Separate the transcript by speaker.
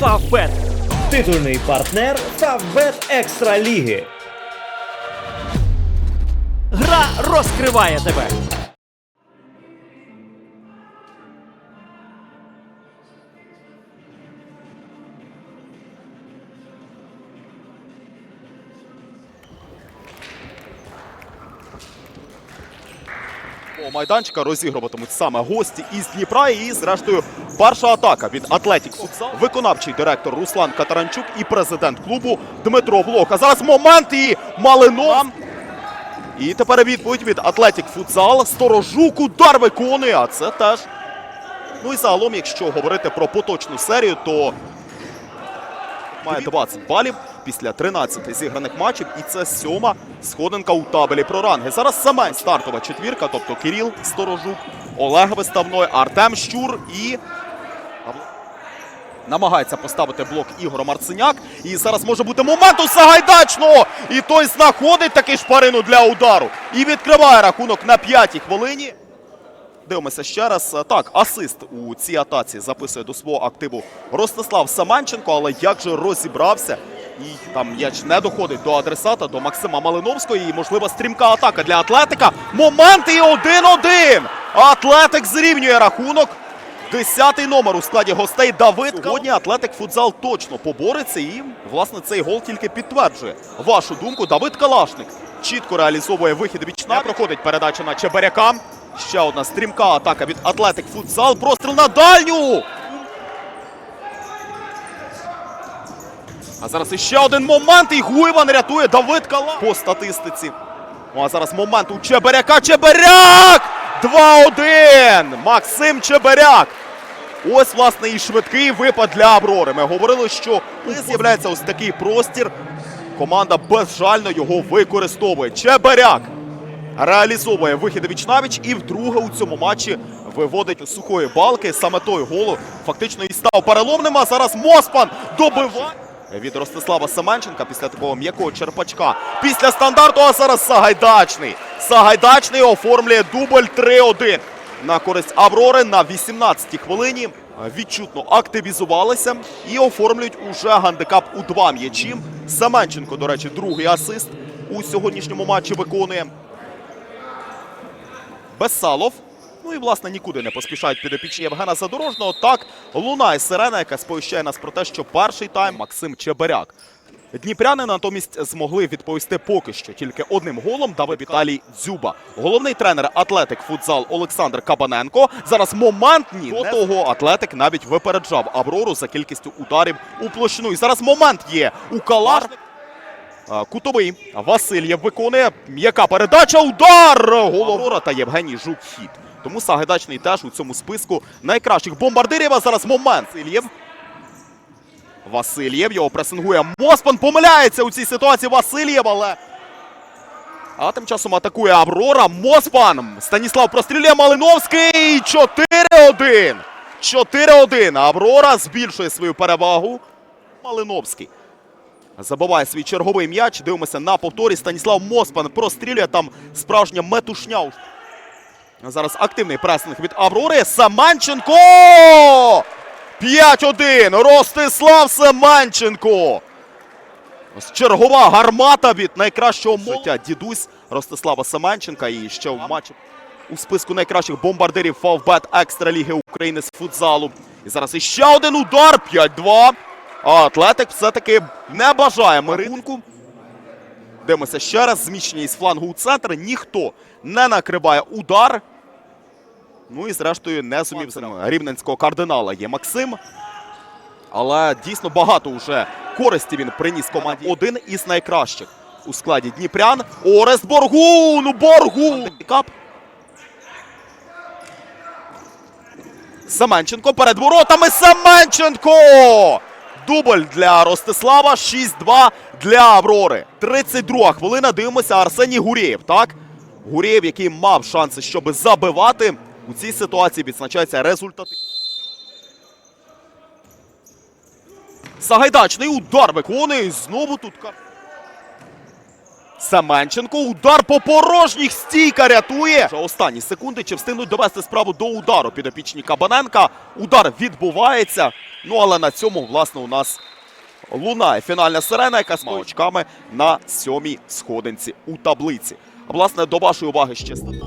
Speaker 1: Фавбет. Титульний партнер Фавбет Екстра Ліги. Гра розкриває тебе.
Speaker 2: Майданчика розігруватимуть саме гості із Дніпра. І, зрештою, перша атака від Атлетік Футзал. Виконавчий директор Руслан Катаранчук і президент клубу Дмитро Блока. Зараз момент і Малинов. І тепер відповідь від Атлетік Футзал. Сторожук удар виконує, а це теж. Ну і загалом, якщо говорити про поточну серію, то має 20 балів після 13 зіграних матчів. І це сьома сходинка у табелі про ранги. Зараз саме стартова четвірка, тобто Кирил Сторожук, Олег Виставной, Артем Щур і. Намагається поставити блок Ігор Марциняк. І зараз може бути момент у Сагайдачного. І той знаходить таки шпарину для удару. І відкриває рахунок на п'ятій хвилині. Дивимося ще раз. Так, асист у цій атаці записує до свого активу Ростислав Саманченко, але як же розібрався. І там м'яч не доходить до адресата, до Максима Малиновського. І можлива стрімка атака для Атлетика. Момент і 1-1. Атлетик зрівнює рахунок. Десятий номер у складі гостей Давид. Сьогодні Атлетик Футзал точно побореться. І, власне, цей гол тільки підтверджує вашу думку. Давид Калашник чітко реалізовує вихід вічна. Проходить передача на Чебаряка. Ще одна стрімка атака від Атлетик Футзал. Простріл на дальню. А зараз іще один момент. І Гуйван рятує Давид Кала по статистиці. Ну а зараз момент у Чебаряка. Чебаряк! 2-1. Максим Чебаряк. Ось, власне, і швидкий випад для Аврори. Ми говорили, що з'являється ось такий простір. Команда безжально його використовує. Чебаряк реалізовує вихід вічнавіч і вдруге у цьому матчі виводить сухої балки. Саме той голу фактично і став переломним. А зараз Моспан добиває від Ростислава Семенченка після такого м'якого черпачка. Після стандарту, а зараз Сагайдачний. Сагайдачний оформлює дубль 3-1 на користь Аврори на 18-й хвилині. Відчутно активізувалися і оформлюють уже гандикап у два м'ячі. Семенченко, до речі, другий асист у сьогоднішньому матчі виконує. Безсалов. Ну і власне нікуди не поспішають підопічні Євгена Задорожного. Так лунає сирена, яка сповіщає нас про те, що перший тайм Максим Чебаряк. Дніпряни натомість змогли відповісти поки що тільки одним голом дав Віталій Дзюба. Головний тренер Атлетик Футзал Олександр Кабаненко. Зараз момент ні. До того Атлетик навіть випереджав Аврору за кількістю ударів у площину. І зараз момент є у Калашник. Кутовий Васильєв виконує м'яка передача. Удар! Головора та Євгеній Жук хід. Тому Сагайдачний теж у цьому списку найкращих бомбардирів. А зараз момент. Васильєв. Васильєв його пресингує. Моспан помиляється у цій ситуації. Васильєв, але. А тим часом атакує Аврора. Моспан. Станіслав прострілює Малиновський. 4-1. 4-1. Аврора збільшує свою перевагу. Малиновський. Забиває свій черговий м'яч. Дивимося на повторі. Станіслав Моспан прострілює там справжня метушня. Зараз активний пресинг від Аврори. Саманченко! 5-1. Ростислав Семанченко. Ось Чергова гармата від найкращого молодя. Дідусь Ростислава Семенченка. І ще в матчі у списку найкращих бомбардирів Фавбет Екстраліги України з футзалу. І зараз іще один удар. 5-2. А Атлетик все-таки не бажає миринку. Дивимося ще раз. Зміщення із флангу у центр. Ніхто не накриває удар. Ну і зрештою не зумів за рівненського кардинала є Максим. Але дійсно багато вже користі він приніс команді. Один із найкращих у складі Дніпрян. Орест Боргун! Боргун! Семенченко перед воротами. Семенченко! Дубль для Ростислава. 6-2 для Аврори. 32 хвилина. Дивимося Арсеній Гурєєв. Так? Гурєєв, який мав шанси, щоб забивати. У цій ситуації відзначається результат. Сагайдачний удар виконує. Знову тут. Семенченко. Удар по порожніх. Стійка рятує. Вже останні секунди. Чи встигнуть довести справу до удару підопічні Кабаненка. Удар відбувається. Ну але на цьому, власне, у нас лунає фінальна сирена, яка з очками на сьомій сходинці у таблиці. А власне, до вашої уваги ще статистика.